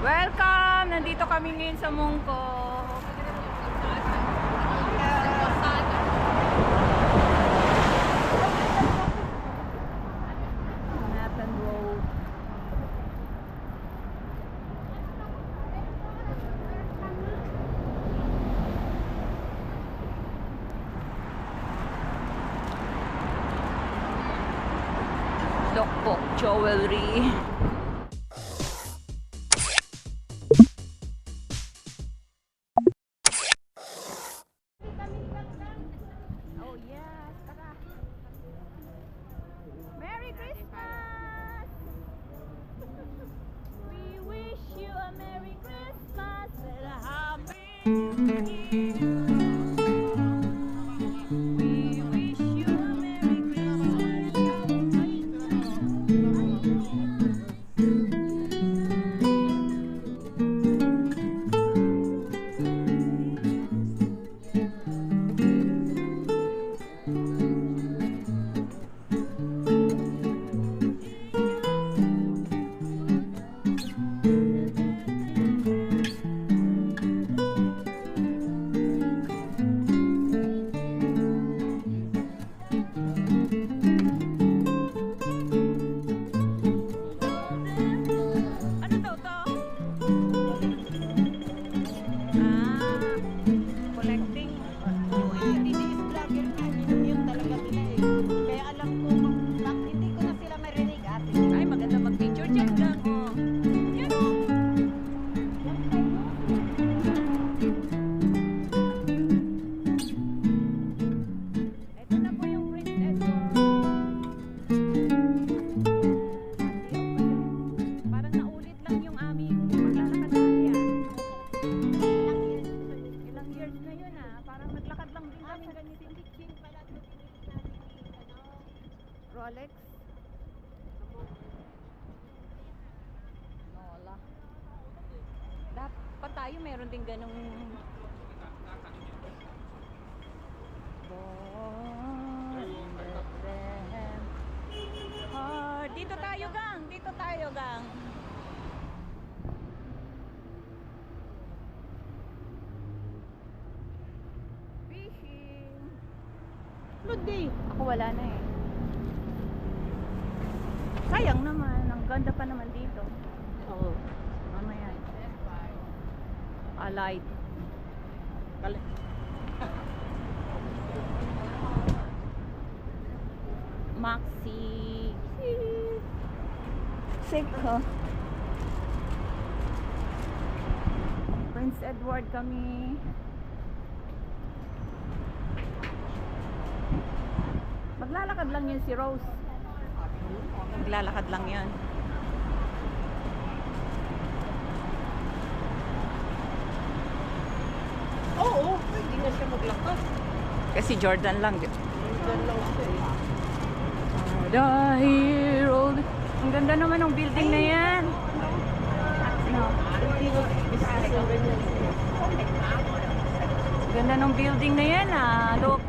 Welcome! Nandito kami ngayon sa Mungko. Tayo meron din ganong. Ah, dito tayo gang, dito tayo gang. Fishing. Lundi. Ako wala na eh. Sayang naman, ang ganda pa naman dito. Oo. Mamaya. Alight. Kali. Maxi. Sick, huh? Prince Edward kami. Maglalakad lang yun si Rose. Maglalakad lang yun. Oo, hindi na siya maglakad. Kasi Jordan lang. Diyan lang siya eh. Dahil old. Ang ganda naman ng building na yan. No. Ganda ng building na yan ah. Look.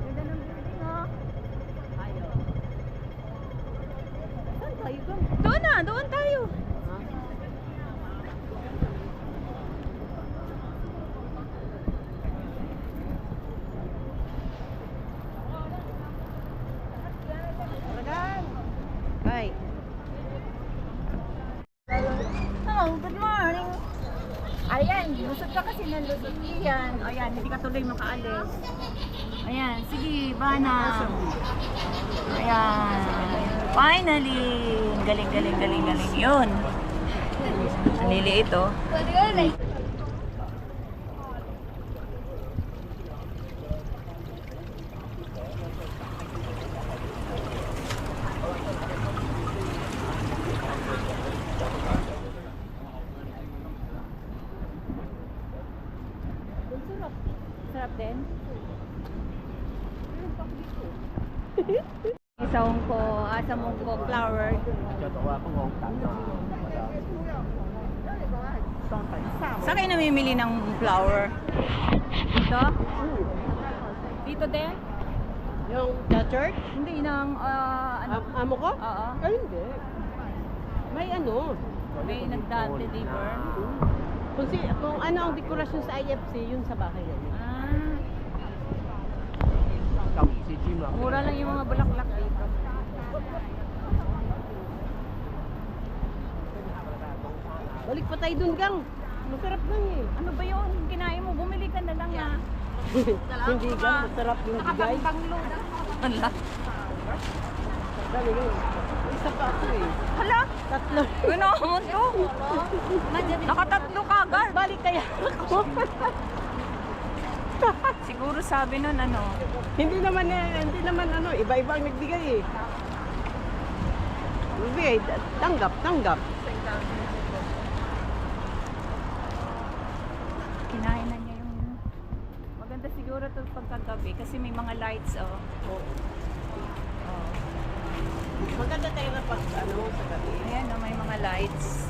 Ganda ng building oh. Ayaw. Saan tayo ba? Doon na, doon tayo. Talagang. Bye. Hello, good morning. Ayan, lusot ka kasi ng lusot yan. Ayan, hindi ka tuloy makaalis. Ayan, sige, bana. Ayan. Finally. Galing, galing, galing, galing. Yun. Ang liliit oh. Sarap. Sarap din. Sa Hongko, ah, sa Mongko flower. Saan kayo namimili ng flower? Dito? Dito din? Yung the church? Hindi, ng, ah, ano? Am- amo ko? Oo. Ay, hindi. May ano? May nagda-deliver. Kung, si, kung ano ang dekorasyon sa IFC, yun sa bahay namin. Ah, Si Jim lang. mura lang yung mga bulaklak dito. Balik pa tayo dun, Gang. Masarap lang eh. Ano ba yun? Kinain mo, bumili ka na lang ah. Hindi, Gang. Masarap yung bigay. Hala. Dali yun. Isa pa ako eh. Hala. Tatlo. Ano mo to? Nakatatlo ka agad. Balik kaya ako. Siguro sabi nun ano, hindi naman eh, hindi naman ano, iba-iba ang nagbigay eh. Nagbigay, tanggap, tanggap. kinain na niya yung... Maganda siguro to pagkagabi kasi may mga lights oh. Oh. Maganda tayo na pag ano, sa gabi. Ayan oh, may mga lights.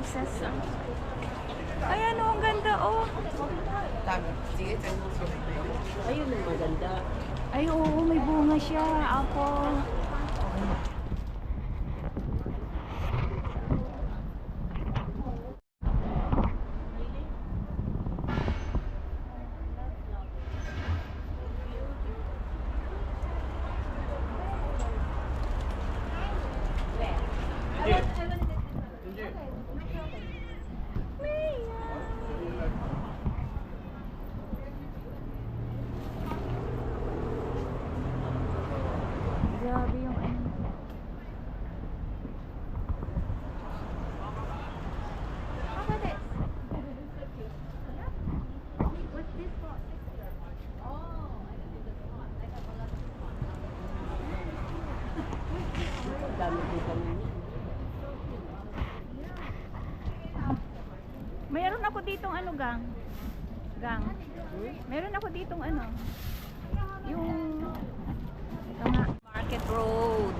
Roses. ah. Ayan oh, ang ganda oh. Ayun ang maganda. Ay oo, may bunga siya. Apple. Grabe yung ano. Dami ko kami. Mayroon ako ditong ano, gang. Gang. Meron ako ditong ano. Yung ito nga, Market Road.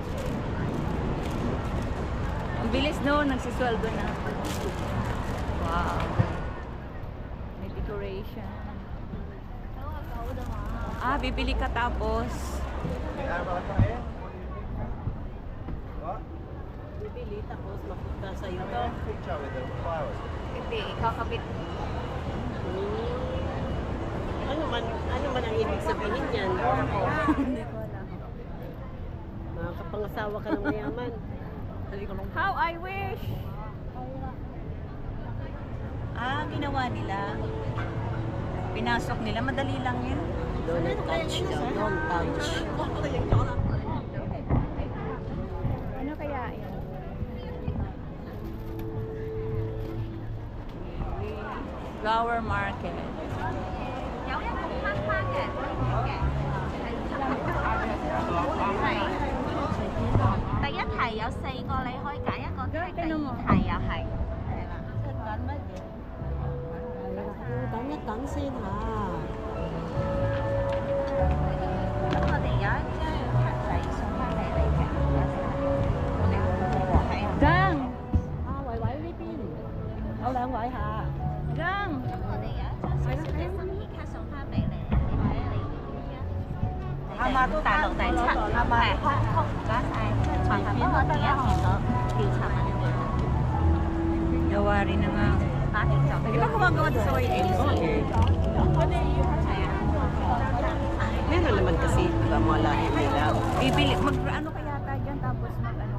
Ang bilis no, nagsisweldo na. Wow. May decoration. Ah, bibili ka tapos. Bibili tapos mapunta sa iyo. Hindi, kakabit. Ano man, ano man ang ibig sabihin niyan? Hindi ko alam. Makakapangasawa ka ng mayaman. How I wish! Ah, ginawa nila. Pinasok nila. Madali lang yun. Don't touch don't touch. 有一個框框嘅，第一題有四個，你可以揀一個。第二題又係，係啦，都乜嘢？要等一等先。吓，咁我哋有一張卡仔送翻嚟你嘅。好，你講。我。呢邊有兩位。吓。lang. Ama ko talo tayo sa ama ko ko gas ay pagkain mo tiyan dito dito man Dawari na nga. Bakit ka? Di ba gumagawa din sa YA? Okay. Meron naman kasi, di ba, mga langit nila. Bibili, mag, ano kaya tayo dyan, tapos mag,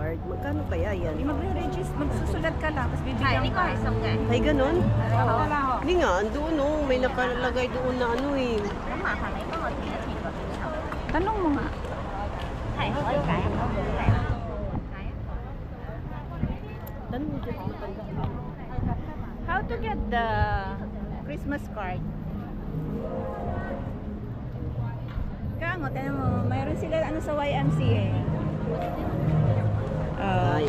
Card, magkano kaya yan? Di magre-register, magsusulat ka lang, tapos bibigyan ka. Ay, ganun? Oo. Hindi nga, doon oh, may nakalagay doon na ano eh. Tanong mo nga. Tanong mo dyan. How to get the Christmas card? Kango, tinan mo, mayroon sila ano sa YMCA. Ờ,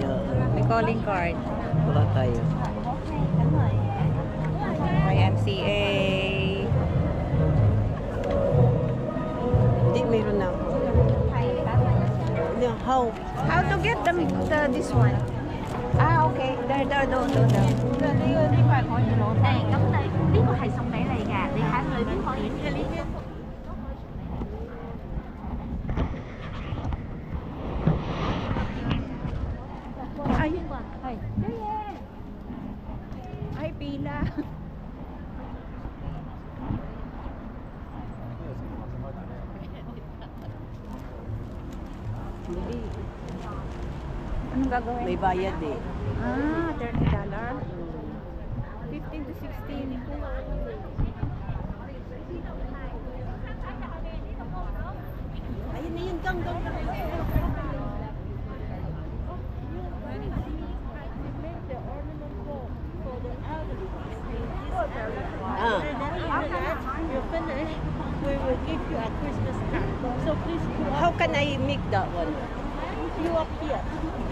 cái calling card. Wala tayo. YMCA. Hindi, meron na ako. How? How to get the, the this one? À ok, đây đây đồ đồ đồ. Đi đi qua khỏi đồ. Này, cái này, cái này là gì cả? Đi hái người biết khỏi những cái lý thuyết. Bayad eh. Ah, $30. 15 to 16. Ayun na yun, gang, gang. Ah, You're. We will give you a Christmas card. So please how can I make that one? queue up here.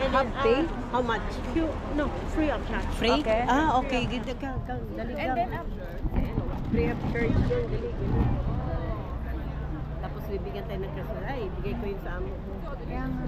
Half uh, How much? queue, no, free of charge. Free? Okay. Ah, okay. Dali And then, gang. uh, Free of charge. Tapos bibigyan tayo ng Christmas. Ay, ibigay ko yun sa amo ko. kaya nga.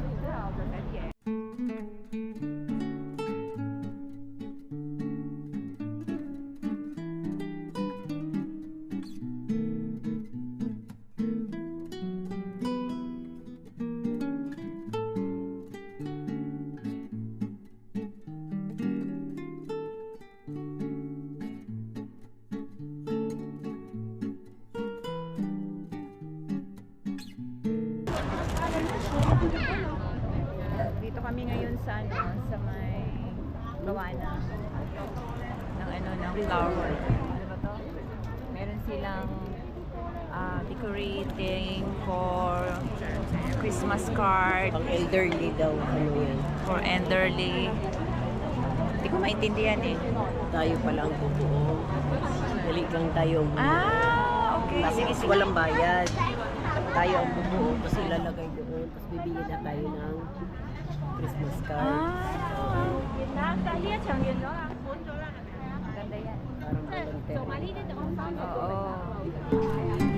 Sa ano, sa may gawa na ng ano ng flower. Ano ba to? Meron silang ah, decorating for Christmas card Pang elderly daw. Ano yan? for elderly. Hindi ko maintindihan eh. Tayo pala ang bubuo. Dali lang tayo ang bubuo. Ah, okay. Kasi Sige, sige. walang bayad. Tayo ang bubuo, tapos ilalagay doon, tapos bibigyan na tayo ng Ah. Ganda yan. Parang ang So, sound. Oo.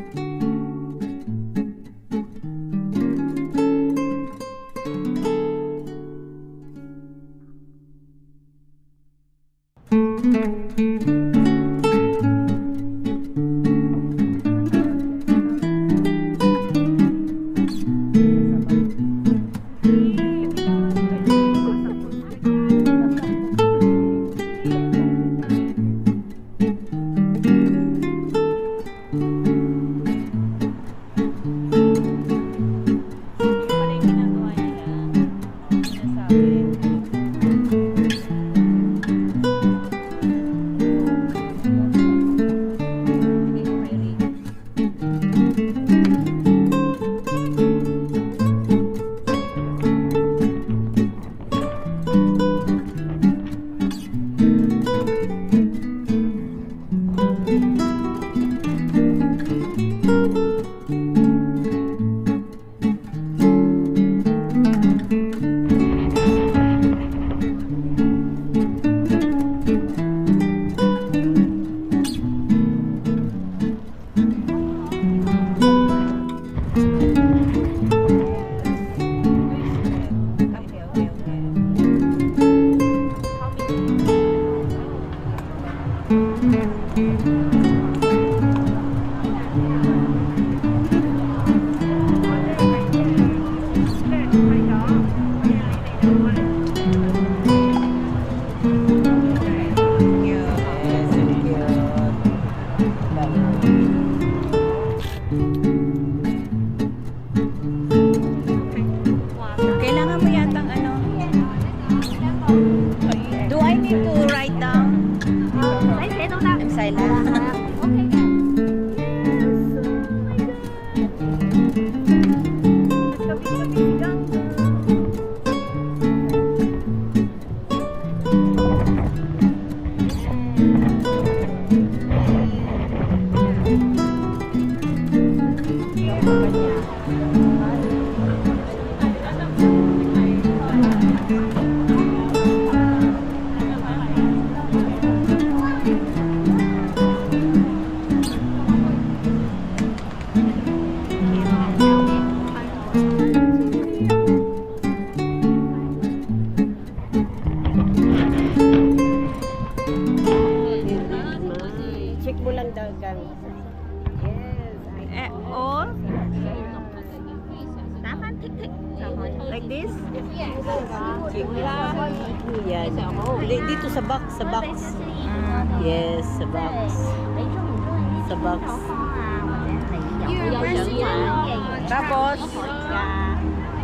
Tapos,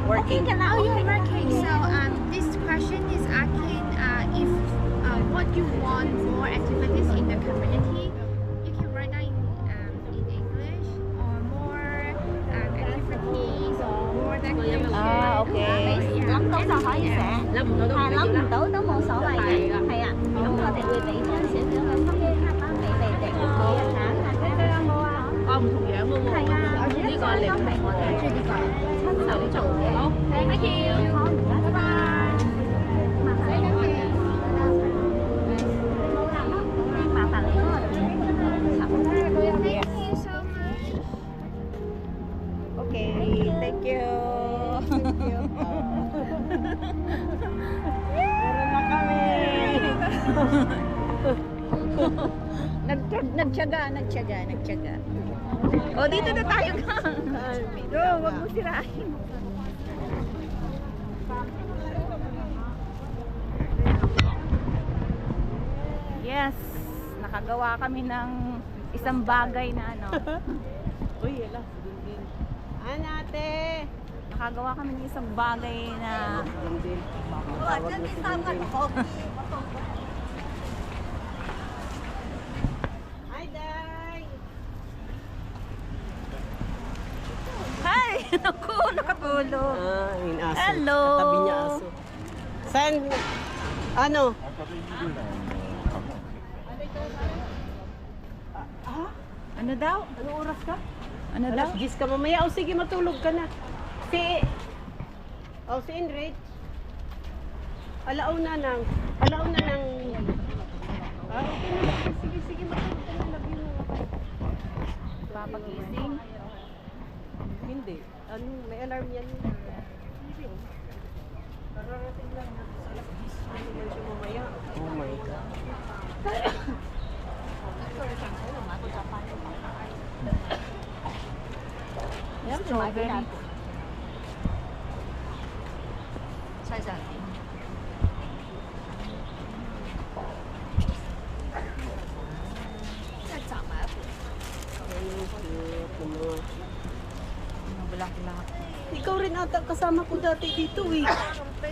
Working. Oh, you're working. So um, this question is asking uh, if uh, what you want more activities in the community. You can write that in, um, in English or more um, activities or more activities. Ah, okay. Yeah. 谂到就可以写，Alam mo, no, 系谂唔到都冇所谓嘅，系啊。咁我哋会俾张少少嘅 cookie card 啦，俾你哋每 唔同样嘅喎。系啊，呢个都系我哋亲手做嘅。好，thank you。好，唔该，拜拜。麻烦 Nag nagtiyaga, nagtiyaga, nagtiyaga. Oh, dito na tayo ka. Bro, wag mo sirahin. Yes, nakagawa kami ng isang bagay na ano. Uy, ela, Anate! Nakagawa kami ng isang bagay na... Wala, dyan isang ano, nakatulog. Ah, yung aso. Hello. Katabi niya aso. Saan? Ano? Ano daw? Ano oras ka? Ano daw? Alas 10 ka mamaya. O sige, matulog ka na. Si... O, si Enrich. Alaw na nang... Alaw na nang... Ah, okay na. Sige, sige, matulog ka na. Love you. Papagising. Hindi. Ano, may alarm yan. Kararating lang na sa alas 10. Ano man siya mamaya. Oh my God. Yan, strawberry. Ang Ikaw rin ata kasama ko dati dito eh.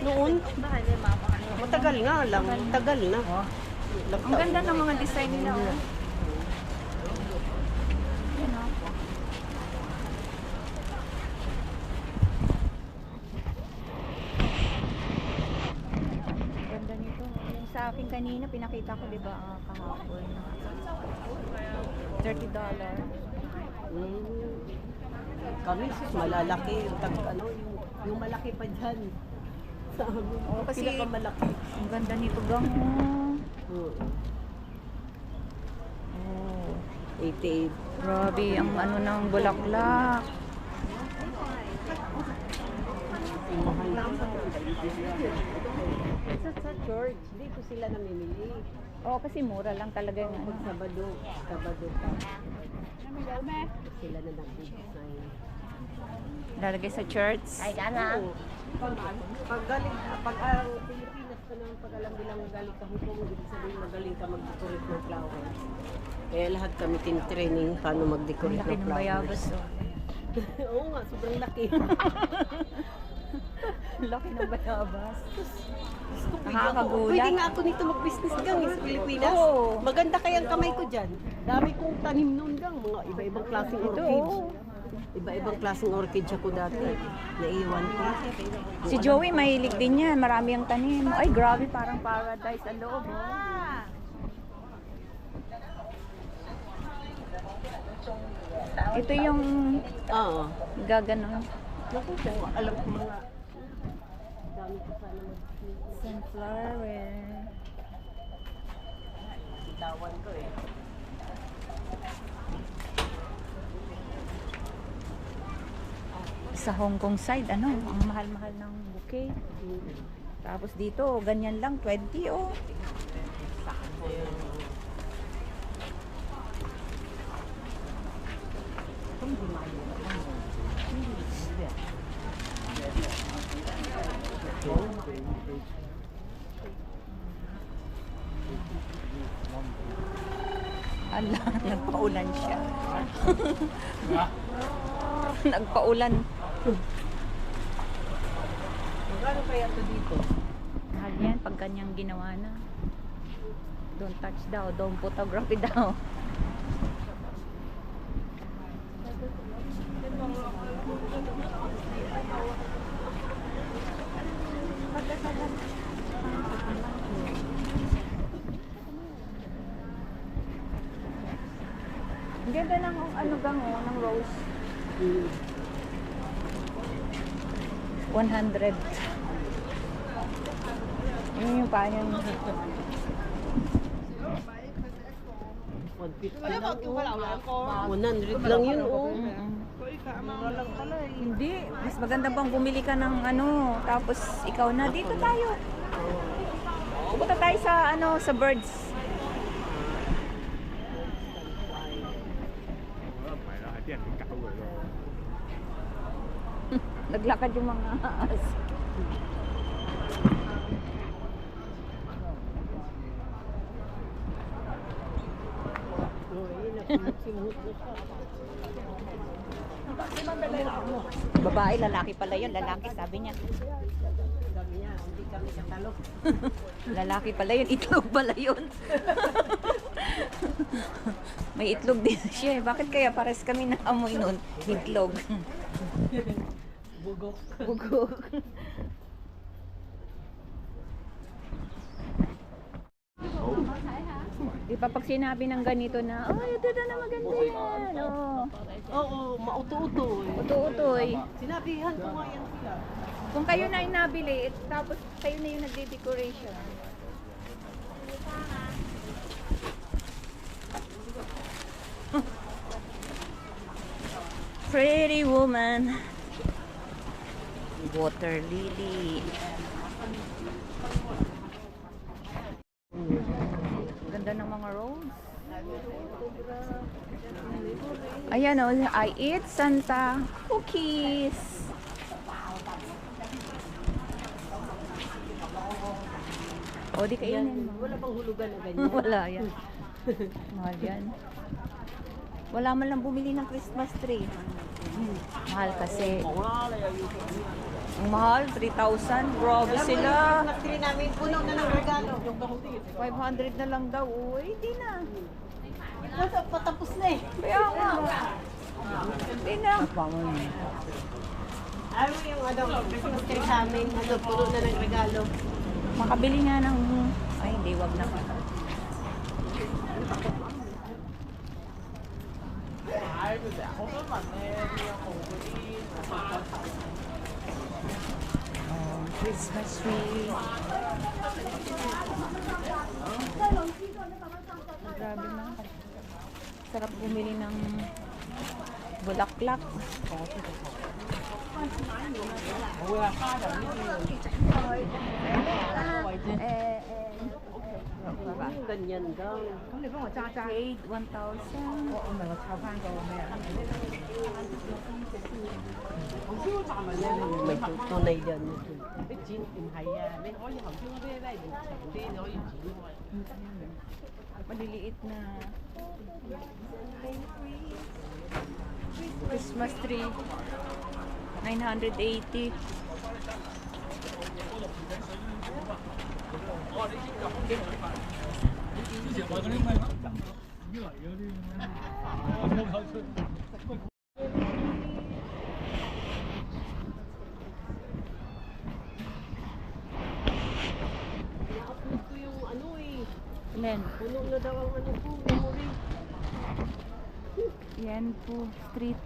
Noon. Matagal nga lang. Matagal na. Ang ganda ng mga design nila. oh. Oh. Sa akin kanina, pinakita ko, di ba, ah, kahapon. $30. Mm. Kami, malalaki. Yung, tag, ano, yung, yung malaki pa dyan. Sa amin. Oo, kasi- Pinakamalaki. Ang ganda nito, gang. oh. Oo. Oh. 88. Grabe, ang ano ng bulaklak. Sa, sa church, dito sila namimili. Oo, kasi mura lang talaga yung ano. Pag Sabado, Sabado pa. Sila na nag-design. Lalagay sa church. Ay, gana. Oo. Pag, pag galing, pag ang Pilipinas ka naman, pag alam nilang galing ka Hong Kong, ibig sabihin magaling ka mag-decorate ng flowers. Kaya lahat kami tin-training paano Ang mag-decorate laki ng ng flowers. bayabas. Oh. Oo nga, sobrang laki. Laki ng bayabas. Pwede Nakakagulat. nga ako nito mag-business gang eh, sa Pilipinas. Oo. Maganda kaya ang kamay ko dyan. Dami kong tanim noon gang, mga iba-ibang klaseng Ito, orchids. Iba-ibang klaseng orchids ako dati. Naiwan ko. Si Joey mahilig din yan. Marami ang tanim. Ay, grabe. Parang paradise ang loob. Oh. Ito yung Oo. gaganon. Naku, kung alam ko mga dami ko sana mag-business. Sunflower. Bitawan ko eh. Sa Hong Kong side, ano, ang mahal-mahal ng bouquet. Tapos dito, ganyan lang, 20 oh. Ala, nagpaulan siya. nagpaulan. Magkano kaya ito dito? Mahal yan pag kanyang ginawa na. Don't touch daw, don't photography daw. Ang ganda ng ano gang oh, ng rose. 100. Yun yung paano yung 150 lang. oh. 100 lang yun, oh. Hindi, mas maganda bang bumili ka ng ano, tapos ikaw na dito tayo. Pupunta tayo sa ano, sa birds. Naglakad yung mga siya. Babae, lalaki pala yun. Lalaki, sabi niya. Sabi kami katalo. Lalaki pala yun. Itlog pala yun. May itlog din siya. eh. Bakit kaya pares kami na amoy nun? Itlog. Bugok. Bugok. Di ba pag sinabi ng ganito na, oh, ito na na maganda yan. Oh, Oo, mauto-uto eh. uto-utoy. Sinabihan ko nga yan sila. Kung kayo na yung nabili, tapos kayo na yung nagde-decoration. Pretty woman. Water lily. Ganda ng mga rose. Ayan o, I eat Santa cookies. O, di kainin. Wala bang hulugan na ganyan? Wala yan. Mahal yan. Wala man lang bumili ng Christmas tree. Mahal kasi. Ang mahal, 3,000. Grabe sila. Nagtiri namin, puno na ng regalo. 500 na lang daw. Uy, hindi na. Nasa patapos na eh. Kaya nga. Hindi na. Ayaw mo yung ano, tree sa amin, ano, puno na ng regalo. Makabili nga ng... Ay, hindi, wag na. Oh, Christmas tree. Grabe na. Sarap bumili ng bulaklak. Eh, eh, 係嘛？近人㗎。咁你幫我揸揸。幾運到先？我我咪我抄翻個咩啊？頭先嗰站咪咧，咪當利潤。你剪唔係啊？你可以頭先嗰啲咧要長啲，你可以剪開。Maliliit na. Christmas tree. 980. Ito yung ano eh. Len, Puno na daw ang ano po, memory. yan po, street.